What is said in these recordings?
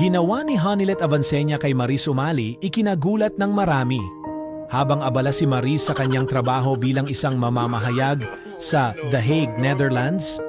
Ginawa ni Hanilet Avancenia kay Maris Umali ikinagulat ng marami. Habang abala si Maris sa kanyang trabaho bilang isang mamamahayag sa The Hague, Netherlands,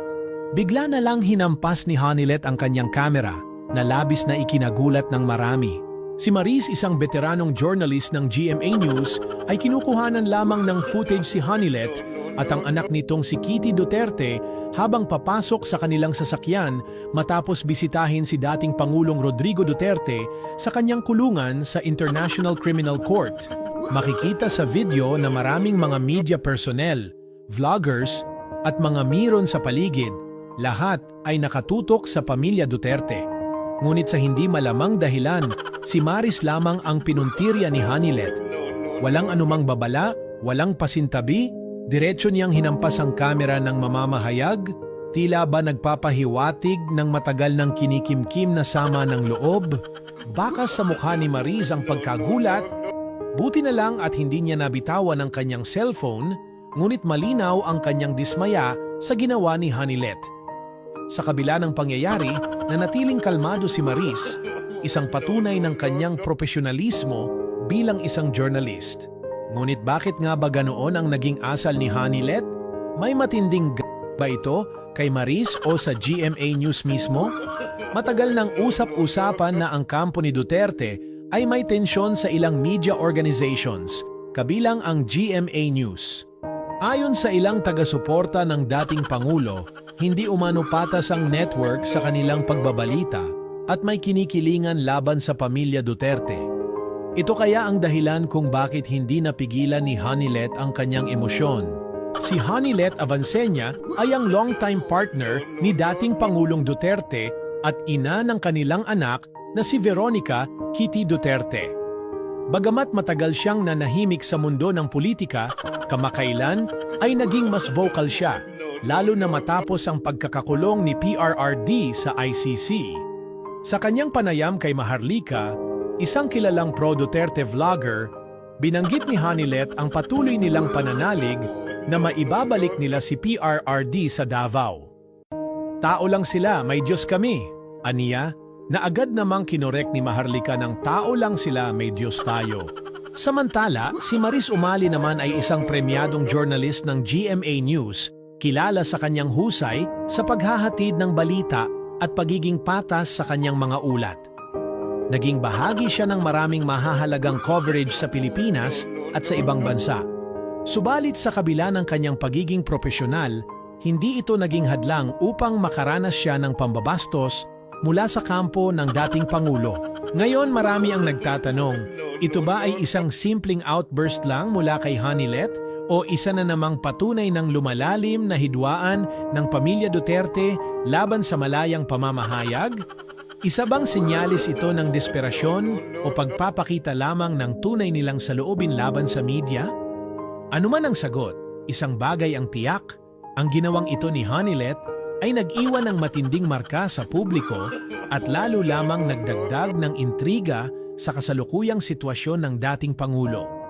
bigla na lang hinampas ni Hanilet ang kanyang kamera na labis na ikinagulat ng marami. Si Maris, isang veteranong journalist ng GMA News, ay kinukuhanan lamang ng footage si Hanilet at ang anak nitong si Kitty Duterte habang papasok sa kanilang sasakyan matapos bisitahin si dating Pangulong Rodrigo Duterte sa kanyang kulungan sa International Criminal Court. Makikita sa video na maraming mga media personnel, vloggers, at mga miron sa paligid, lahat ay nakatutok sa pamilya Duterte. Ngunit sa hindi malamang dahilan, si Maris lamang ang pinuntirya ni Hanilet. Walang anumang babala, walang pasintabi, diretso niyang hinampas ang kamera ng mamamahayag, tila ba nagpapahiwatig ng matagal ng kinikimkim na sama ng loob. Baka sa mukha ni Maris ang pagkagulat, buti na lang at hindi niya nabitawan ang kanyang cellphone, ngunit malinaw ang kanyang dismaya sa ginawa ni Hanilet. Sa kabila ng pangyayari, nanatiling kalmado si Maris, isang patunay ng kanyang profesionalismo bilang isang journalist. Ngunit bakit nga ba ganoon ang naging asal ni Hanilet? May matinding g- ba ito kay Maris o sa GMA News mismo? Matagal nang usap-usapan na ang kampo ni Duterte ay may tensyon sa ilang media organizations, kabilang ang GMA News. Ayon sa ilang taga-suporta ng dating Pangulo, hindi umano patas ang network sa kanilang pagbabalita at may kinikilingan laban sa pamilya Duterte. Ito kaya ang dahilan kung bakit hindi napigilan ni Hanilet ang kanyang emosyon. Si Hanilet Avancenia ay ang longtime partner ni dating Pangulong Duterte at ina ng kanilang anak na si Veronica Kitty Duterte. Bagamat matagal siyang nanahimik sa mundo ng politika, kamakailan ay naging mas vocal siya, lalo na matapos ang pagkakakulong ni PRRD sa ICC. Sa kanyang panayam kay Maharlika, isang kilalang pro-Duterte vlogger, binanggit ni Hanilet ang patuloy nilang pananalig na maibabalik nila si PRRD sa Davao. Tao lang sila, may Diyos kami. Aniya, na agad namang kinorek ni Maharlika ng tao lang sila, may Diyos tayo. Samantala, si Maris Umali naman ay isang premyadong journalist ng GMA News, kilala sa kanyang husay sa paghahatid ng balita at pagiging patas sa kanyang mga ulat. Naging bahagi siya ng maraming mahahalagang coverage sa Pilipinas at sa ibang bansa. Subalit sa kabila ng kanyang pagiging profesional, hindi ito naging hadlang upang makaranas siya ng pambabastos mula sa kampo ng dating Pangulo. Ngayon marami ang nagtatanong, ito ba ay isang simpleng outburst lang mula kay Hanilet o isa na namang patunay ng lumalalim na hidwaan ng pamilya Duterte laban sa malayang pamamahayag? Isa bang sinyalis ito ng desperasyon o pagpapakita lamang ng tunay nilang saloobin laban sa media? Ano man ang sagot, isang bagay ang tiyak, ang ginawang ito ni Hanilet ay nag-iwan ng matinding marka sa publiko at lalo lamang nagdagdag ng intriga sa kasalukuyang sitwasyon ng dating Pangulo.